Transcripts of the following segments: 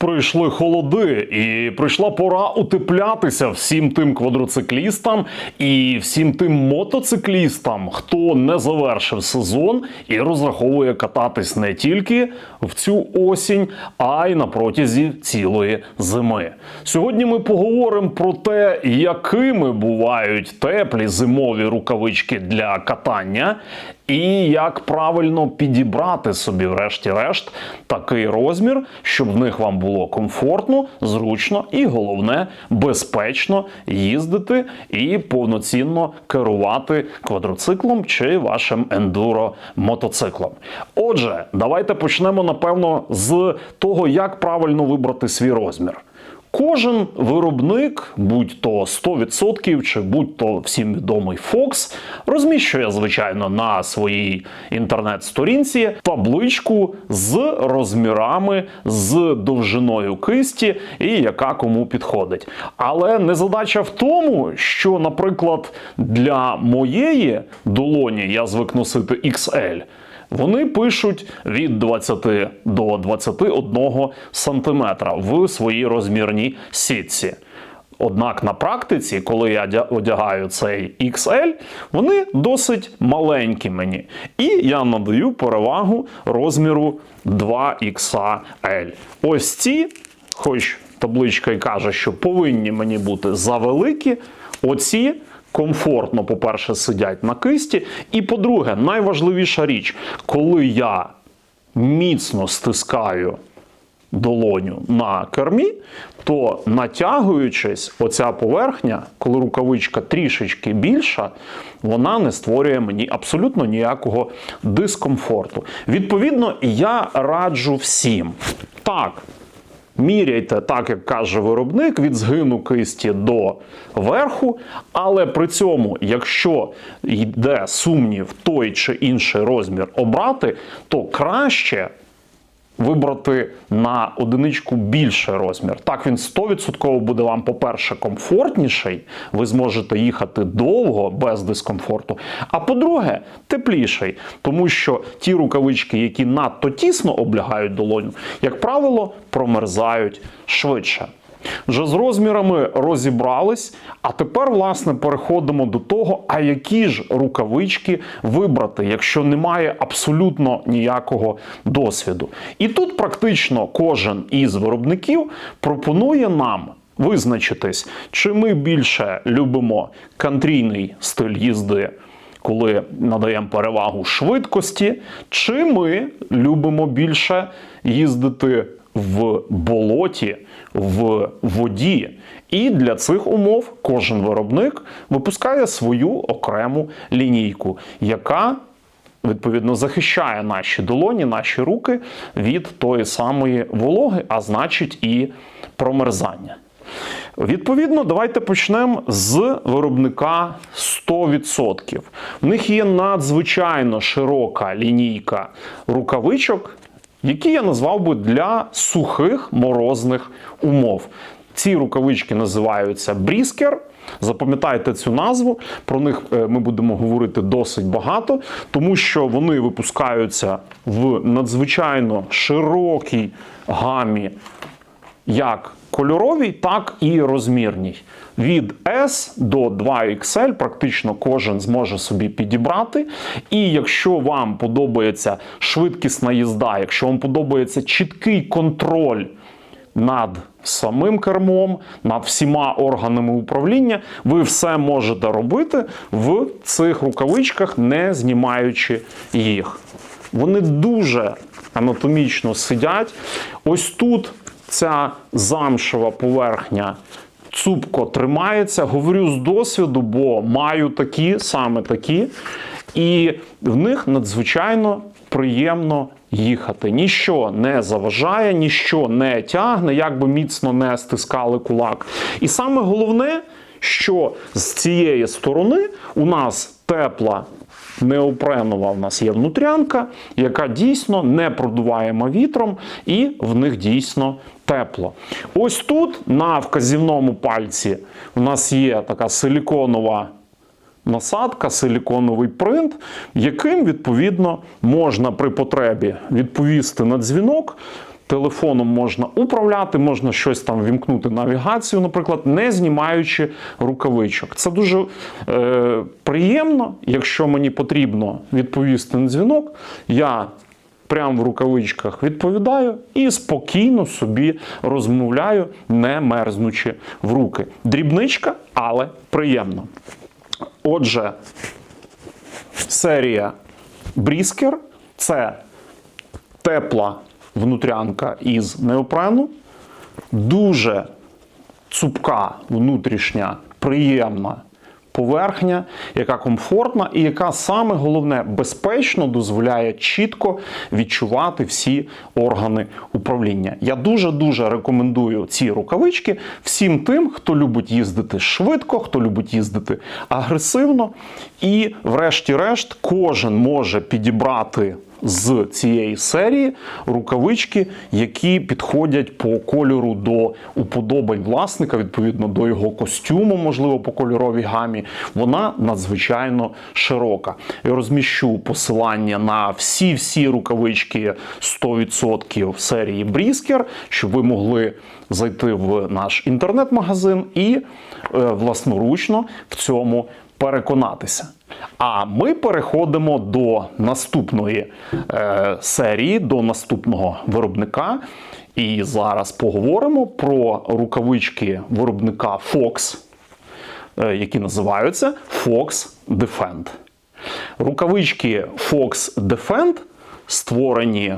Прийшли холоди, і прийшла пора утеплятися всім тим квадроциклістам і всім тим мотоциклістам, хто не завершив сезон і розраховує кататись не тільки в цю осінь, а й на протязі цілої зими. Сьогодні ми поговоримо про те, якими бувають теплі зимові рукавички для катання, і як правильно підібрати собі, врешті-решт, такий розмір, щоб в них вам було комфортно, зручно і головне безпечно їздити і повноцінно керувати квадроциклом чи вашим ендуро мотоциклом. Отже, давайте почнемо напевно з того, як правильно вибрати свій розмір. Кожен виробник, будь то 100% чи будь то всім відомий Fox, розміщує, звичайно, на своїй інтернет-сторінці табличку з розмірами, з довжиною кисті і яка кому підходить. Але не задача в тому, що, наприклад, для моєї долоні я звик носити XL. Вони пишуть від 20 до 21 сантиметра в своїй розмірній сітці. Однак на практиці, коли я одягаю цей XL, вони досить маленькі мені. І я надаю перевагу розміру 2XL. Ось ці, хоч табличка й каже, що повинні мені бути завеликі, оці комфортно, по-перше, сидять на кисті. І по-друге, найважливіша річ, коли я міцно стискаю долоню на кермі, то натягуючись, оця поверхня, коли рукавичка трішечки більша, вона не створює мені абсолютно ніякого дискомфорту. Відповідно, я раджу всім. Так, Міряйте, так як каже виробник, від згину кисті до верху, але при цьому, якщо йде сумнів той чи інший розмір обрати, то краще вибрати на одиничку більший розмір. Так він 100% буде вам, по-перше, комфортніший, ви зможете їхати довго без дискомфорту. А по-друге, тепліший, тому що ті рукавички, які надто тісно облягають долоню, як правило, промерзають швидше. Вже з розмірами розібрались, а тепер, власне, переходимо до того, а які ж рукавички вибрати, якщо немає абсолютно ніякого досвіду. І тут практично кожен із виробників пропонує нам визначитись, чи ми більше любимо кантрійний стиль їзди. Коли надаємо перевагу швидкості, чи ми любимо більше їздити в болоті, в воді. І для цих умов кожен виробник випускає свою окрему лінійку, яка відповідно захищає наші долоні, наші руки від тої самої вологи, а значить і промерзання. Відповідно, давайте почнемо з виробника 100%. В них є надзвичайно широка лінійка рукавичок, які я назвав би для сухих морозних умов. Ці рукавички називаються бріскер. Запам'ятайте цю назву, про них е, ми будемо говорити досить багато, тому що вони випускаються в надзвичайно широкій гамі як кольоровій, так і розмірній. Від S до 2XL практично кожен зможе собі підібрати. І якщо вам подобається швидкісна їзда, якщо вам подобається чіткий контроль над самим кермом, над всіма органами управління, ви все можете робити в цих рукавичках, не знімаючи їх. Вони дуже анатомічно сидять. Ось тут ця замшева поверхня цупко тримається. Говорю з досвіду, бо маю такі, саме такі, і в них надзвичайно приємно їхати. Ніщо не заважає, ніщо не тягне, як би міцно не стискали кулак. І саме головне, що з цієї сторони у нас тепла неопренова в нас є внутрянка, яка дійсно не продуваєма вітром, і в них дійсно тепло. Ось тут на вказівному пальці у нас є така силіконова. Насадка, силіконовий принт, яким відповідно можна при потребі відповісти на дзвінок, телефоном можна управляти, можна щось там вімкнути навігацію, наприклад, не знімаючи рукавичок. Це дуже е, приємно, якщо мені потрібно відповісти на дзвінок. Я прямо в рукавичках відповідаю і спокійно собі розмовляю, не мерзнучи в руки. Дрібничка, але приємно. Отже, серія Бріскер це тепла внутрянка із неопрену, дуже цупка внутрішня, приємна поверхня, яка комфортна і яка саме головне безпечно дозволяє чітко відчувати всі органи управління. Я дуже дуже рекомендую ці рукавички всім тим, хто любить їздити швидко, хто любить їздити агресивно. І, врешті-решт, кожен може підібрати з цієї серії рукавички, які підходять по кольору до уподобань власника, відповідно до його костюму, можливо, по кольоровій гамі. Вона надзвичайно широка. Я розміщу посилання на всі-всі рукавички 100% серії Бріскер, щоб ви могли зайти в наш інтернет-магазин і е, власноручно в цьому переконатися. А ми переходимо до наступної е, серії, до наступного виробника. І зараз поговоримо про рукавички виробника Fox, е, які називаються Fox Defend. Рукавички Fox Defend створені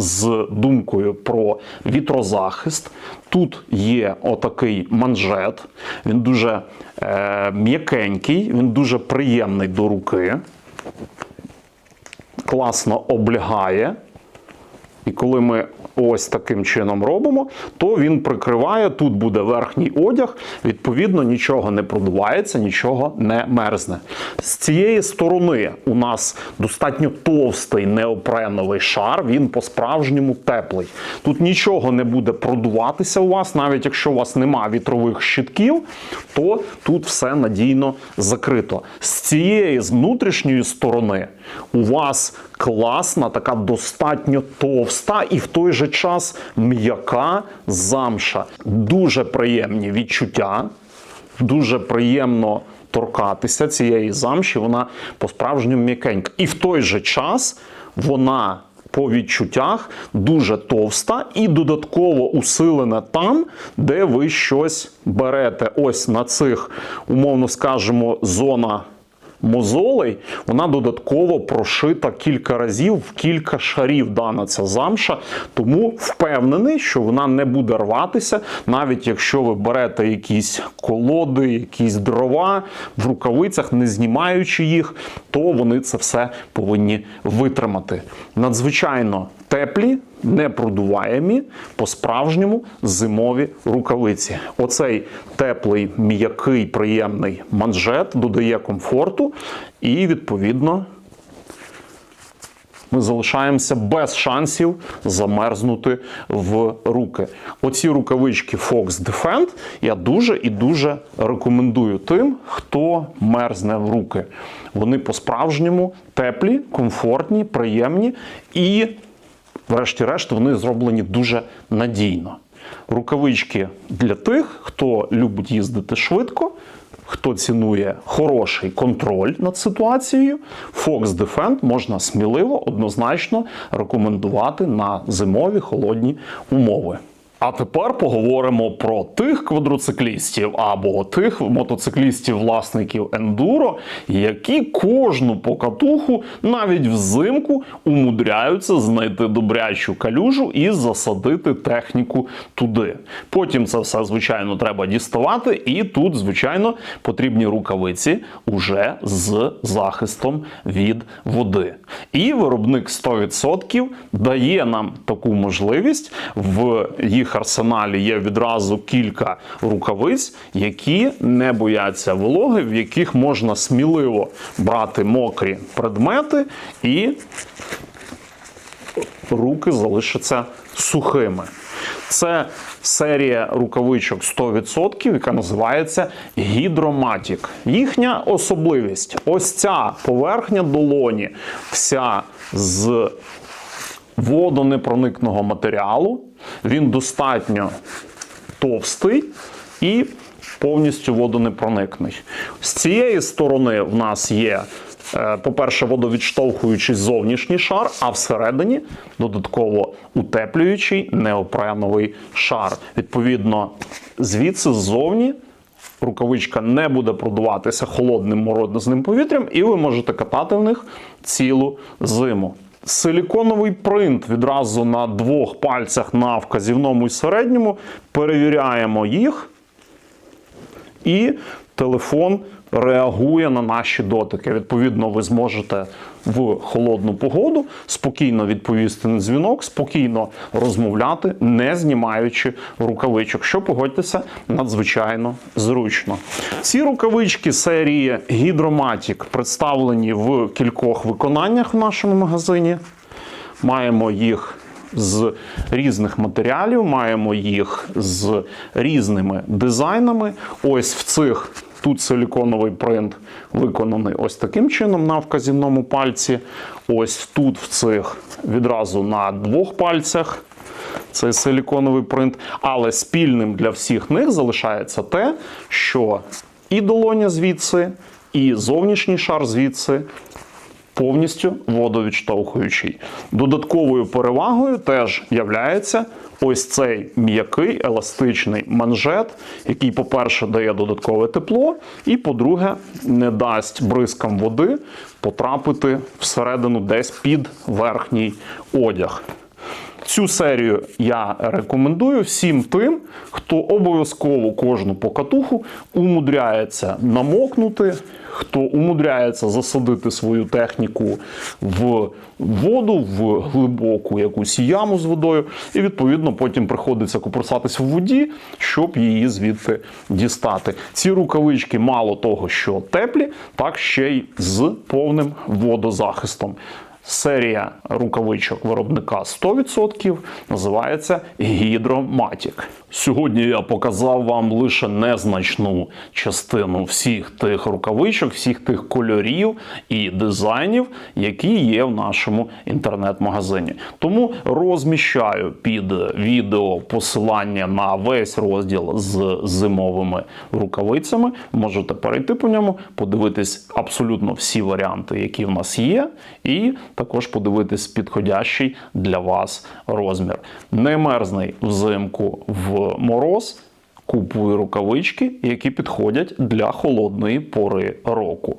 з думкою про вітрозахист. Тут є отакий манжет, він дуже е, м'якенький, він дуже приємний до руки, класно облягає. І коли ми ось таким чином робимо, то він прикриває, тут буде верхній одяг, відповідно, нічого не продувається, нічого не мерзне. З цієї сторони у нас достатньо товстий неопреновий шар, він по-справжньому теплий. Тут нічого не буде продуватися у вас, навіть якщо у вас нема вітрових щитків, то тут все надійно закрито. З цієї з внутрішньої сторони у вас класна, така достатньо товста і в той же час м'яка замша. Дуже приємні відчуття, дуже приємно торкатися цієї замші. Вона по-справжньому м'якенька. І в той же час вона. По відчуттях дуже товста і додатково усилена там, де ви щось берете. Ось на цих, умовно скажемо, зона мозолей, вона додатково прошита кілька разів в кілька шарів дана ця замша. Тому впевнений, що вона не буде рватися, навіть якщо ви берете якісь колоди, якісь дрова в рукавицях, не знімаючи їх, то вони це все повинні витримати. Надзвичайно теплі, непродуваємі, по-справжньому зимові рукавиці. Оцей теплий, м'який, приємний манжет додає комфорту і, відповідно, ми залишаємося без шансів замерзнути в руки. Оці рукавички Fox Defend я дуже і дуже рекомендую тим, хто мерзне в руки. Вони по-справжньому теплі, комфортні, приємні і, врешті-решт, вони зроблені дуже надійно. Рукавички для тих, хто любить їздити швидко, хто цінує хороший контроль над ситуацією, Fox Defend можна сміливо, однозначно рекомендувати на зимові холодні умови. А тепер поговоримо про тих квадроциклістів або тих мотоциклістів-власників ендуро, які кожну покатуху навіть взимку умудряються знайти добрячу калюжу і засадити техніку туди. Потім це все, звичайно, треба діставати, і тут, звичайно, потрібні рукавиці уже з захистом від води. І виробник 100% дає нам таку можливість в їх арсеналі є відразу кілька рукавиць, які не бояться вологи, в яких можна сміливо брати мокрі предмети і руки залишаться сухими. Це серія рукавичок 100%, яка називається Гідроматік. Їхня особливість ось ця поверхня долоні, вся з водонепроникного матеріалу. Він достатньо товстий і повністю водонепроникний. З цієї сторони в нас є, е, по-перше, водовідштовхуючий зовнішній шар, а всередині додатково утеплюючий неопреновий шар. Відповідно, звідси ззовні рукавичка не буде продуватися холодним морозним повітрям, і ви можете катати в них цілу зиму. Силіконовий принт відразу на двох пальцях на вказівному і середньому. Перевіряємо їх, і телефон реагує на наші дотики. Відповідно, ви зможете в холодну погоду спокійно відповісти на дзвінок, спокійно розмовляти, не знімаючи рукавичок, що погодьтеся надзвичайно зручно. Ці рукавички серії Hydromatic представлені в кількох виконаннях в нашому магазині. Маємо їх з різних матеріалів, маємо їх з різними дизайнами. Ось в цих тут силіконовий принт виконаний ось таким чином на вказівному пальці. Ось тут в цих відразу на двох пальцях. Цей силіконовий принт, але спільним для всіх них залишається те, що і долоня звідси, і зовнішній шар звідси повністю водовідштовхуючий. Додатковою перевагою теж являється ось цей м'який еластичний манжет, який, по-перше, дає додаткове тепло, і, по-друге, не дасть бризкам води потрапити всередину десь під верхній одяг. Цю серію я рекомендую всім тим, хто обов'язково кожну покатуху умудряється намокнути, хто умудряється засадити свою техніку в воду, в глибоку якусь яму з водою, і відповідно потім приходиться купорсатись в воді, щоб її звідти дістати. Ці рукавички мало того, що теплі, так ще й з повним водозахистом. Серія рукавичок виробника 100% називається Гідроматік. Сьогодні я показав вам лише незначну частину всіх тих рукавичок, всіх тих кольорів і дизайнів, які є в нашому інтернет-магазині. Тому розміщаю під відео посилання на весь розділ з зимовими рукавицями. Можете перейти по ньому, подивитись абсолютно всі варіанти, які в нас є, і також подивитись підходящий для вас розмір. Не мерзний взимку в мороз. Купую рукавички, які підходять для холодної пори року.